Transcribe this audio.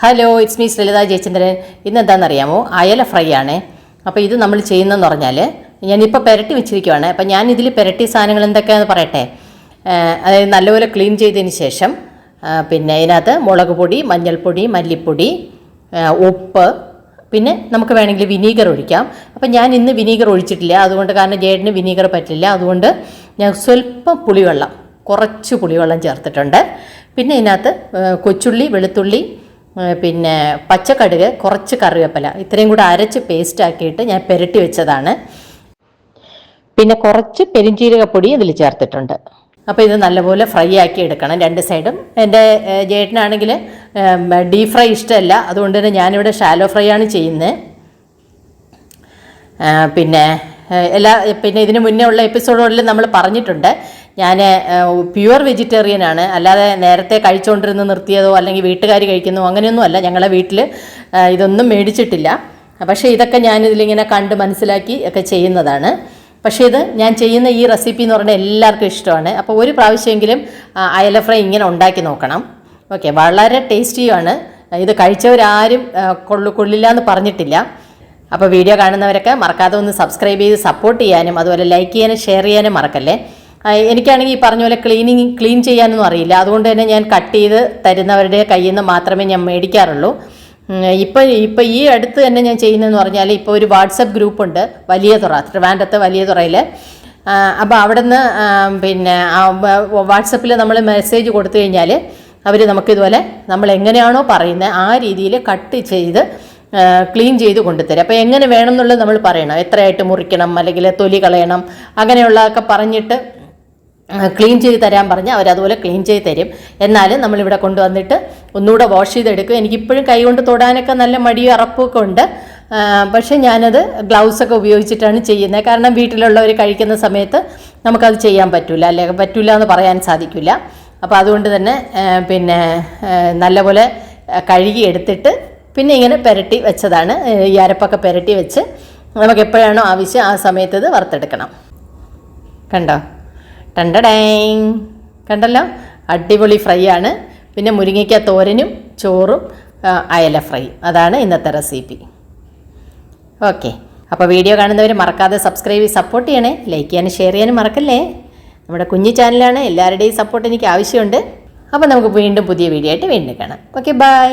Hello it's me Sreelatha Jayachandran. ഇന്ന് എന്താണെന്നറിയാമോ അയല ഫ്രൈ ആണ്. അപ്പോൾ ഇത് നമ്മൾ ചെയ്യുന്നതെന്ന് പറഞ്ഞാൽ ഞാനിപ്പോൾ പെരട്ടി വെച്ചിരിക്കുവാണ്. അപ്പോൾ ഞാൻ ഇതിൽ പെരട്ടി സാധനങ്ങൾ എന്തൊക്കെയാണെന്ന് പറയട്ടെ? അതായത് നല്ലപോലെ ക്ലീൻ ചെയ്തതിന് ശേഷം പിന്നെ അതിനകത്ത് മുളക് പൊടി മഞ്ഞൾപ്പൊടി മല്ലിപ്പൊടി ഉപ്പ് പിന്നെ നമുക്ക് വേണമെങ്കിൽ വിനീഗർ ഒഴിക്കാം. അപ്പം ഞാൻ ഇന്ന് വിനീഗർ ഒഴിച്ചിട്ടില്ല. അതുകൊണ്ട് കാരണം ജേഡിന് വിനീഗർ പറ്റില്ല. അതുകൊണ്ട് ഞാൻ സ്വല്പം പുളിവെള്ളം കുറച്ച് പുളിവെള്ളം ചേർത്തിട്ടുണ്ട്. പിന്നെ ഇതിനകത്ത് കൊച്ചുള്ളി വെളുത്തുള്ളി പിന്നെ പച്ചക്കടുക് കുറച്ച് കറിവേപ്പില. ഇത്രയും കൂടെ അരച്ച് പേസ്റ്റ് ആക്കിയിട്ട് ഞാൻ പെരട്ടി വെച്ചതാണ്. പിന്നെ കുറച്ച് പെരിഞ്ചീരകപ്പൊടി ഇതിൽ ചേർത്തിട്ടുണ്ട്. അപ്പോൾ ഇത് നല്ലപോലെ ഫ്രൈ ആക്കി എടുക്കണം രണ്ട് സൈഡും എന്റെ ജേട്ടനാണെങ്കിൽ ഡീപ് ഫ്രൈ ഇഷ്ടമല്ല. അതുകൊണ്ട് തന്നെ ഞാനിവിടെ ഷാലോ ഫ്രൈ ആണ് ചെയ്യുന്നത് പിന്നെ എല്ലാ പിന്നെ ഇതിന് മുന്നേ ഉള്ള എപ്പിസോഡുകളിൽ നമ്മൾ പറഞ്ഞിട്ടുണ്ട്. ഞാൻ പ്യുവർ വെജിറ്റേറിയൻ ആണ്. അല്ലാതെ നേരത്തെ കഴിച്ചുകൊണ്ടിരുന്ന് നിർത്തിയതോ അല്ലെങ്കിൽ വീട്ടുകാർ കഴിക്കുന്നതോ അങ്ങനെയൊന്നും അല്ല. ഞങ്ങളെ വീട്ടിൽ ഇതൊന്നും മേടിച്ചിട്ടില്ല. പക്ഷേ ഇതൊക്കെ ഞാനിതിലിങ്ങനെ കണ്ട് മനസ്സിലാക്കി ഒക്കെ ചെയ്യുന്നതാണ്. പക്ഷേ ഇത് ഞാൻ ചെയ്യുന്ന ഈ റെസിപ്പി എന്ന് പറഞ്ഞാൽ എല്ലാവർക്കും ഇഷ്ടമാണ്. അപ്പോൾ ഒരു പ്രാവശ്യമെങ്കിലും അയല ഫ്രൈ ഇങ്ങനെ ഉണ്ടാക്കി നോക്കണം. ഓക്കെ വളരെ ടേസ്റ്റിയുമാണ് ഇത് കഴിച്ചവരാരും കൊള്ളു കൊള്ളില്ല എന്ന് പറഞ്ഞിട്ടില്ല. അപ്പോൾ വീഡിയോ കാണുന്നവരൊക്കെ മറക്കാതെ ഒന്ന് സബ്സ്ക്രൈബ് ചെയ്ത് സപ്പോർട്ട് ചെയ്യാനും അതുപോലെ ലൈക്ക് ചെയ്യാനും ഷെയർ ചെയ്യാനും മറക്കല്ലേ? എനിക്കാണെങ്കിൽ ഈ പറഞ്ഞ പോലെ ക്ലീനിങ് ക്ലീൻ ചെയ്യാനൊന്നും അറിയില്ല. അതുകൊണ്ട് തന്നെ ഞാൻ കട്ട് ചെയ്ത് തരുന്നവരുടെ കയ്യിൽ നിന്ന് മാത്രമേ ഞാൻ മേടിക്കാറുള്ളൂ. ഇപ്പം ഇപ്പം ഈ അടുത്ത് തന്നെ ഞാൻ ചെയ്യുന്നതെന്ന് പറഞ്ഞാൽ ഇപ്പോൾ ഒരു വാട്സപ്പ് ഗ്രൂപ്പുണ്ട് വലിയ തുറ ട്രിവാൻഡ്രത്ത് വലിയ തുറയിൽ അപ്പോൾ അവിടെ നിന്ന് പിന്നെ വാട്സപ്പിൽ നമ്മൾ മെസ്സേജ് കൊടുത്തു കഴിഞ്ഞാൽ അവർ നമുക്കിതുപോലെ നമ്മൾ എങ്ങനെയാണോ പറയുന്നത് ആ രീതിയിൽ കട്ട് ചെയ്ത് ക്ലീൻ ചെയ്ത് കൊണ്ടുതരും. അപ്പോൾ എങ്ങനെ വേണം എന്നുള്ളത് നമ്മൾ പറയണം. എത്രയായിട്ട് മുറിക്കണം അല്ലെങ്കിൽ തൊലി കളയണം അങ്ങനെയുള്ളതൊക്കെ പറഞ്ഞിട്ട് ക്ലീൻ ചെയ്ത് തരാൻ പറഞ്ഞ് അവരതുപോലെ ക്ലീൻ ചെയ്ത് തരും. എന്നാലും നമ്മളിവിടെ കൊണ്ടുവന്നിട്ട് ഒന്നുകൂടെ വാഷ് ചെയ്തെടുക്കും. എനിക്കിപ്പോഴും കൈ കൊണ്ട് തൊടാനൊക്കെ നല്ല മടിയും അറപ്പുമൊക്കെ ഉണ്ട്. പക്ഷേ ഞാനത് ഗ്ലൗസൊക്കെ ഉപയോഗിച്ചിട്ടാണ് ചെയ്യുന്നത്. കാരണം വീട്ടിലുള്ളവർ കഴിക്കുന്ന സമയത്ത് നമുക്കത് ചെയ്യാൻ പറ്റില്ല അല്ലെ? പറ്റില്ല എന്ന് പറയാൻ സാധിക്കില്ല അപ്പോൾ അതുകൊണ്ട് തന്നെ പിന്നെ നല്ലപോലെ കഴുകി എടുത്തിട്ട് പിന്നെ ഇങ്ങനെ പുരട്ടി വെച്ചതാണ്. ഈ അരപ്പൊക്കെ പുരട്ടി വെച്ച് നമുക്ക് എപ്പോഴാണോ ആവശ്യം ആ സമയത്ത് ഇത് വറുത്തെടുക്കണം. കണ്ടോ? ടണ്ടടേങ്. കണ്ടല്ലോ? അടിപൊളി ഫ്രൈ ആണ്. പിന്നെ മുരിങ്ങയ്ക്ക തോരനും ചോറും അയല ഫ്രൈ അതാണ് ഇന്നത്തെ റെസിപ്പി ഓക്കെ അപ്പോൾ വീഡിയോ കാണുന്നവർ മറക്കാതെ സബ്സ്ക്രൈബ് ചെയ്ത് സപ്പോർട്ട് ചെയ്യണേ. ലൈക്ക് ചെയ്യാനും ഷെയർ ചെയ്യാനും മറക്കല്ലേ? നമ്മുടെ കുഞ്ഞു ചാനലാണ് എല്ലാവരുടെയും സപ്പോർട്ട് എനിക്ക് ആവശ്യമുണ്ട്. അപ്പോൾ നമുക്ക് വീണ്ടും പുതിയ വീഡിയോ ആയിട്ട് വീണ്ടും കാണാം. Okay bye